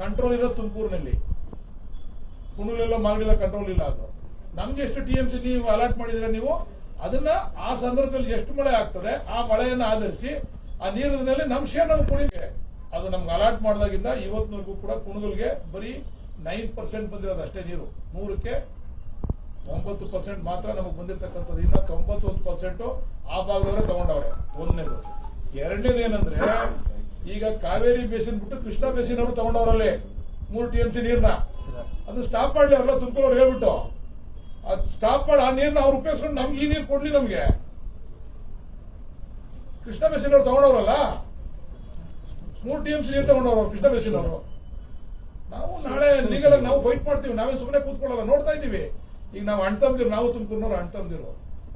Control ಇರೋದು ತುಮಕೂರಿನಲ್ಲಿ. ಕುಣಲೆಲ್ಲ ಮಾಗಡಿಲ್ಲ control ಇಲ್ಲ ಅದು. ನಮ್ಗೆ ಎಷ್ಟು ಟಿ ಎಂ ಸಿ ನೀವು ಅಲಾಟ್ ಮಾಡಿದ್ರೆ ನೀವು ಅದನ್ನ ಆ ಸಂದರ್ಭದಲ್ಲಿ ಎಷ್ಟು ಮಳೆ ಆಗ್ತದೆ, ಆ ಮಳೆಯನ್ನು ಆಧರಿಸಿ ಆ ನೀರಿನಲ್ಲಿ ನಮ್ ಶೇರ್ ನಮ್ಗೆ ಕುಣಿಗೆ ಅದು ನಮ್ಗೆ ಅಲಾಟ್ ಮಾಡಿದಾಗಿಂದ ಇವತ್ತಿನವರೆಗೂ ಕೂಡ ಕುಣಗಲ್ಗೆ ಬರೀ ನೈನ್ ಪರ್ಸೆಂಟ್ ಬಂದಿರೋದು ಅಷ್ಟೇ ನೀರು. ನೂರಕ್ಕೆ ಒಂಬತ್ತು ಪರ್ಸೆಂಟ್ ಮಾತ್ರ ನಮಗೆ ಬಂದಿರತಕ್ಕಂಥದ್ದು. ಇನ್ನ ತೊಂಬತ್ತೊಂದು ಪರ್ಸೆಂಟ್ ಆ ಭಾಗದವರೇ ತಗೊಂಡವ್ರೆ. ಒಂದನೇದು. ಎರಡನೇದು ಏನಂದ್ರೆ ಈಗ ಕಾವೇರಿ ಬೇಸಿನ್ ಬಿಟ್ಟು ಕೃಷ್ಣ ಬೇಸಿನ್ ಅವರು ತಗೊಂಡವ್ರಲ್ಲಿ ಮೂರು ಟಿ ಎಂ ಸಿ ನೀರ್ನ. ಅದು ಸ್ಟಾಪ್ ಮಾಡಲಿ ಅವ್ರಲ್ಲ ತುಮಕೂರು ಹೇಳ್ಬಿಟ್ಟು. ಅದು ಸ್ಟಾಪ್ ಮಾಡಿ ಆ ನೀರ್ನ ಅವ್ರು ಉಪಯೋಗಿಸ್ಕೊಂಡು ನಮ್ಗೆ ಈ ನೀರು ಕೊಡ್ಲಿ ನಮ್ಗೆ. ಕೃಷ್ಣ ಬೇಸಿನ್ ಅವ್ರು ತಗೊಂಡವ್ರಲ್ಲ? ಮೂರು ಟಿ ಎಂ ಸಿ ನೀರು ತಗೊಂಡವ್ರು ಕೃಷ್ಣ ಬೇಸಿನ್ ಅವರು ನಾವು ನಾಳೆ ಲೀಗಲ್ ಆಗಿ ನಾವು ಫೈಟ್ ಮಾಡ್ತೀವಿ. ನಾವೇ ಸುಮ್ಮನೆ ಕೂತ್ಕೊಳ್ಳಲ್ಲ, ನೋಡ್ತಾ ಇದ್ದೀವಿ. ಈಗ ನಾವು ಅಣ್ತಂದಿರು ನಾವು ತುಮಕೂರಿನವ್ರು ಅಣ್ತಂದಿರು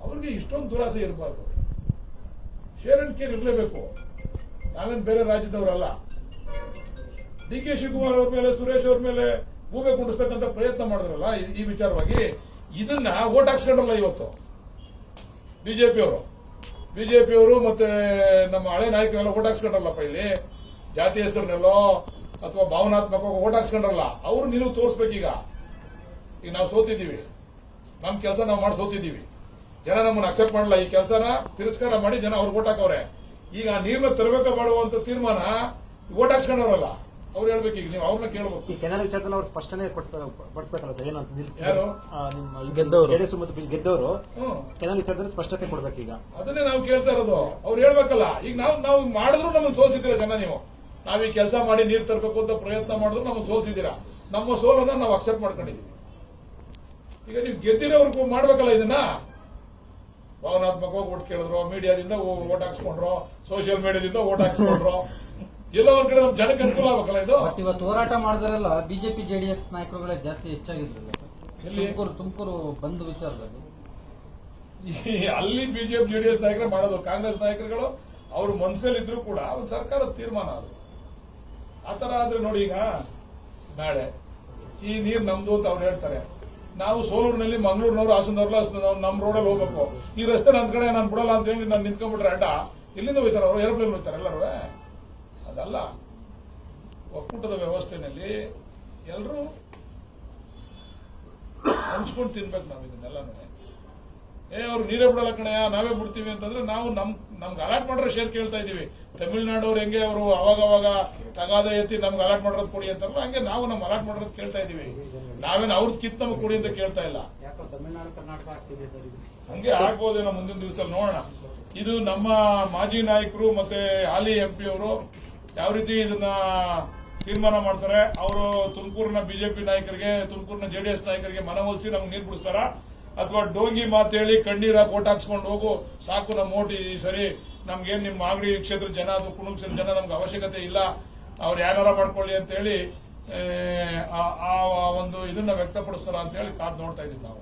ಅವ್ರಿಗೆ ಇಷ್ಟೊಂದು ದುರಾಸೆ ಇರಬಾರ್ದು. ಶೇರ್ ಅಂಡ್ ಕೇರ್ ಇರಲೇಬೇಕು. ನಾವೇನು ಬೇರೆ ರಾಜ್ಯದವರಲ್ಲ. ಡಿ ಕೆ ಶಿವಕುಮಾರ್ ಅವ್ರ ಮೇಲೆ, ಸುರೇಶ್ ಅವ್ರ ಮೇಲೆ ಗೂಬೆ ಕುಂಡಿಸ್ತಕ್ಕಂಥ ಪ್ರಯತ್ನ ಮಾಡಿದ್ರಲ್ಲ ಈ- ವಿಚಾರವಾಗಿ, ಇದನ್ನ ಓಟ್ ಹಾಕ್ಸ್ಕೊಂಡ್ರಲ್ಲ ಇವತ್ತು. ಬಿಜೆಪಿ ಅವರು. ಬಿಜೆಪಿ ಅವರು ಮತ್ತೆ ನಮ್ಮ ಹಳೆ ನಾಯಕರೆಲ್ಲ ಓಟ್ ಹಾಕ್ಸ್ಕೊಂಡ್ರಲ್ಲಪ್ಪ ಇಲ್ಲಿ. ಜಾತಿ ಹೆಸರನ್ನೆಲ್ಲೋ ಅಥವಾ ಭಾವನಾತ್ಮಕ ಓಟ್ ಹಾಕ್ಸ್ಕೊಂಡ್ರಲ್ಲ, ಅವ್ರು ನೀವು ತೋರಿಸ್ಬೇಕೀಗ. ಈಗ ನಾವು ಸೋತಿದ್ದೀವಿ. ನಮ್ಮ ಕೆಲಸ ನಾವು ಮಾಡಿ ಸೋತಿದ್ದೀವಿ. ಜನ ನಮ್ಮನ್ನು ಅಕ್ಸೆಪ್ಟ್ ಮಾಡಲ್ಲ ಈ ಕೆಲಸನ ತಿರಸ್ಕಾರ ಮಾಡಿ ಜನ ಅವ್ರು ಓಟ್ ಹಾಕವ್ರೆ. ಈಗ ಆ ನೀರ್ನ ತರಬೇಕ ಮಾಡುವಂತ ತೀರ್ಮಾನ ಓಟ್ ಹಾಕ್ಸ್ಕೊಂಡವ್ರಲ್ಲ ಅವ್ರು ಹೇಳ್ಬೇಕು ಈಗ ನೀವು ಅವ್ರನ್ನ ಕೇಳ್ಬೇಕು. ಈ ಕೆನಾಲ್ ವಿಚಾರದಲ್ಲಿ ಅವ್ರು ಸ್ಪಷ್ಟನೆ ಪಡಿಸ್ಬೇಕಲ್ಲ ಸರ್ ಏನಂತ ಯಾರು? ಗೆದ್ದವ್ರು. ಜೆಡಿಎಸ್ ಮತ್ತು ಬಿ- ಗೆದ್ದವರು ಕೆನಾಲ್ ವಿಚಾರದಲ್ಲಿ ಸ್ಪಷ್ಟತೆ ಕೊಡ್ಬೇಕು ಈಗ. ಅದನ್ನೇ ನಾವು ಕೇಳ್ತಾ ಇರೋದು. ಅವ್ರು ಹೇಳ್ಬೇಕಲ್ಲ ಈಗ ನಾವು ನಾವು ಮಾಡಿದ್ರು ನಮ್ಮನ್ನು ಸೋಲ್ಸಿದ್ದೀರಾ ಜನ ನೀವು? ನಾವ್ ಈ ಕೆಲಸ ಮಾಡಿ ನೀರು ತರಬೇಕು ಅಂತ ಪ್ರಯತ್ನ ಮಾಡಿದ್ರು ನಮ್ಮನ್ನು ಸೋಲ್ಸಿದ್ದೀರಾ? ನಮ್ಮ ಸೋಲನ್ನ ನಾವು ಅಕ್ಸೆಪ್ಟ್ ಮಾಡ್ಕೊಂಡಿದೀವಿ ಈಗ ನೀವು ಗೆದ್ದಿರೋರ್ಗೂ ಮಾಡ್ಬೇಕಲ್ಲ ಇದನ್ನ? ಭಾವನಾತ್ಮಕವಾಗಿ ಓಟ್ ಕೇಳಿದ್ರು ಮೀಡಿಯಾದಿಂದ ಓಟ್ ಹಾಕ್ಸ್ಕೊಂಡ್ರು ಸೋಷಿಯಲ್ ಮೀಡಿಯಾದಿಂದ ಓಟ್ ಹಾಕ್ಸ್ಕೊಂಡ್ರು. ಎಲ್ಲ ಒಂದ್ ಕಡೆ ನಮ್ ಜನಕ್ಕೆ ಅನುಕೂಲ ಆಗ್ಬೇಕಲ್ಲ ಇದು? ಬಟ್ ಇವತ್ತು ಹೋರಾಟ ಮಾಡಿದ್ರಲ್ಲ ಬಿಜೆಪಿ ಜೆಡಿಎಸ್ ನಾಯಕರುಗಳೇ ಜಾಸ್ತಿ ಹೆಚ್ಚಾಗಿದ್ರು ಎಲ್ಲಿ? ತುಮಕೂರು ತುಮಕೂರು ಬಂದ್ ವಿಚಾರದಲ್ಲಿ. ಅಲ್ಲಿ ಬಿಜೆಪಿ ಜೆಡಿಎಸ್ ನಾಯಕರೇ ಮಾಡೋದು. ಕಾಂಗ್ರೆಸ್ ನಾಯಕರುಗಳು ಅವ್ರ ಮನಸ್ಸಲ್ಲಿ ಇದ್ರು ಕೂಡ ಒಂದು ಸರ್ಕಾರ ತೀರ್ಮಾನ ಅದು. ಆತರ ಆದ್ರೆ ನೋಡಿ ಈಗ ನಾಳೆ ಈ ನೀರ್ ನಮ್ದು ಅಂತ ಅವ್ರು ಹೇಳ್ತಾರೆ. ನಾವು ಸೋಲೂರಿನಲ್ಲಿ ಮಂಗಳೂರಿನವರು ಹಾಸನದವ್ರಲ್ಲ ನಮ್ಮ ರೋಡಲ್ಲಿ ಹೋಗ್ಬೇಕು. ಈ ರಸ್ತೆ ನನ್ನ ಕಡೆ ನಾನು ಬಿಡಲ್ಲ ಅಂತ ಹೇಳಿ ನಾನು ನಿಂತ್ಕೊಂಡ್ಬಿಟ್ರೆ ಅಡ್ಡ ಎಲ್ಲಿಂದ ಹೋಯ್ತಾರೆ ಅವರು? ಏರೋಪ್ಲೇನ್ ಹೋಯ್ತಾರೆ ಎಲ್ಲರೂ? ಅದಲ್ಲ. ಒಕ್ಕೂಟದ ವ್ಯವಸ್ಥೆನಲ್ಲಿ ಎಲ್ಲರೂ ಹಂಚ್ಕೊಂಡು ತಿನ್ಬೇಕು ನಾವು ಇದನ್ನೆಲ್ಲನೂ. ಏ ಅವ್ರು ನೀರೇ ಬಿಡಲ್ಲ ಕಣಯ್ಯ ನಾವೇ ಬಿಡ್ತೀವಿ ಅಂತಂದ್ರೆ ನಾವು ನಮ್ ನಮ್ಗೆ ಅಲಾಟ್ ಮಾಡಿರೋ ಶೇರ್ ಕೇಳ್ತಾ ಇದೀವಿ ತಮಿಳ್ನಾಡವ್ರು ಹೆಂಗೆ ಅವರು ಅವಾಗ ಅವಾಗ ತಗಾದ ಎತ್ತಿ ನಮ್ಗೆ ಅಲಾಟ್ ಮಾಡಿರೋದು ಕೊಡಿ ಅಂತಾರಲ್ಲ ಹಂಗೆ ನಾವು ನಮ್ ಅಲಾಟ್ ಮಾಡಿರೋದು ಕೇಳ್ತಾ ಇದೀವಿ ನಾವೇನು ಅವ್ರದ್ದು ಕಿತ್ ನಮ್ಗೆ ಕೊಡಿ ಅಂತ ಕೇಳ್ತಾ ಇಲ್ಲ. ಹಂಗೆ ಆಗ್ಬೋದೇನೋ ಮುಂದಿನ ದಿವಸ ನೋಡೋಣ. ಇದು ನಮ್ಮ ಮಾಜಿ ನಾಯಕರು ಮತ್ತೆ ಹಾಲಿ ಎಂ ಪಿ ಅವರು ಯಾವ ರೀತಿ ಇದನ್ನ ತೀರ್ಮಾನ ಮಾಡ್ತಾರೆ ಅವರು ತುಮಕೂರಿನ ಬಿಜೆಪಿ ನಾಯಕರಿಗೆ ತುಮಕೂರಿನ ಜೆಡಿಎಸ್ ನಾಯಕರಿಗೆ ಮನವೊಲಿಸಿ ನಮ್ಗೆ ನೀರು ಬಿಡಿಸ್ತಾರ? ಅಥವಾ ಡೋಂಗಿ ಮಾತು ಹೇಳಿ ಕಣ್ಣೀರ ಕೋಟ್ ಹಾಕ್ಸ್ಕೊಂಡು ಹೋಗು, ಸಾಕು ನಮ್ಮ ಓಟ್ ಸರಿ. ನಮ್ಗೇನು ನಿಮ್ಮ ಮಾಗಡಿ ಕ್ಷೇತ್ರ ಜನ ಅದು ಕುಣುಕ್ ಜನ ನಮ್ಗೆ ಅವಶ್ಯಕತೆ ಇಲ್ಲ. ಅವ್ರು ಯಾರು ಮಾಡ್ಕೊಳ್ಳಿ ಅಂತ ಹೇಳಿ ಆ ಆ ಒಂದು ಇದನ್ನ ವ್ಯಕ್ತಪಡಿಸ್ತಾರ ಅಂತ ಹೇಳಿ ಕಾದು ನೋಡ್ತಾ ಇದ್ದೀವಿ ನಾವು.